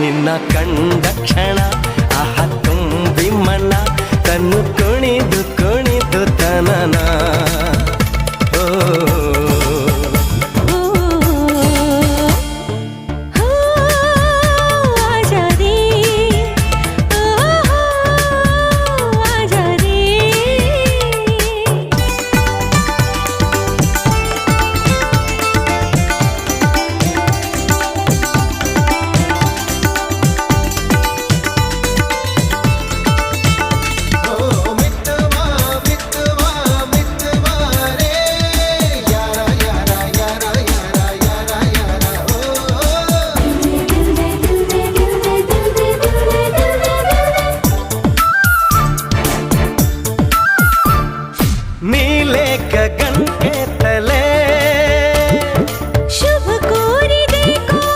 ನಿನ್ನ ಕಂಡ ಕ್ಷಣ. నీ లేక